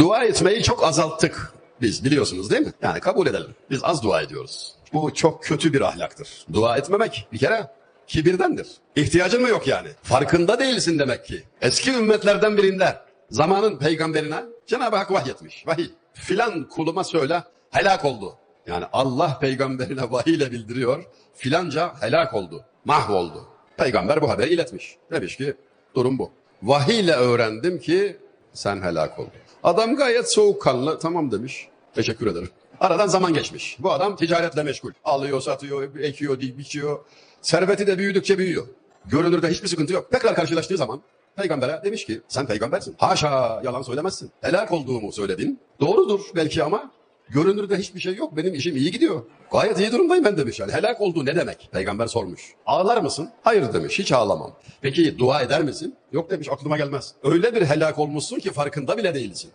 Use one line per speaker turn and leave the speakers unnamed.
Dua etmeyi çok azalttık biz biliyorsunuz değil mi? Yani kabul edelim. Biz az dua ediyoruz. Bu çok kötü bir ahlaktır. Dua etmemek bir kere kibirdendir. İhtiyacın mı yok yani? Farkında değilsin demek ki. Eski ümmetlerden birinde zamanın peygamberine Cenab-ı Hak vahyetmiş. Vahiy. Filan kuluma söyle helak oldu. Yani Allah peygamberine vahiy ile bildiriyor. Filanca helak oldu. Mahvoldu. Peygamber bu haberi iletmiş. Demiş ki durum bu. Vahiy ile öğrendim ki sen helak oldun. Adam gayet soğukkanlı tamam demiş. Teşekkür ederim. Aradan zaman geçmiş. Bu adam ticaretle meşgul. Alıyor, satıyor, ekiyor, biçiyor. Serveti de büyüdükçe büyüyor. Görünürde hiçbir sıkıntı yok. Tekrar karşılaştığı zaman peygambere demiş ki sen peygambersin. Haşa yalan söylemezsin. Helak olduğumu söyledin. Doğrudur belki ama görünürde hiçbir şey yok. Benim işim iyi gidiyor. Gayet iyi durumdayım ben demiş. Yani helak olduğu ne demek? Peygamber sormuş. Ağlar mısın? Hayır demiş. Hiç ağlamam. Peki dua eder misin? Yok demiş aklıma gelmez. Öyle bir helak olmuşsun ki farkında bile değilsin.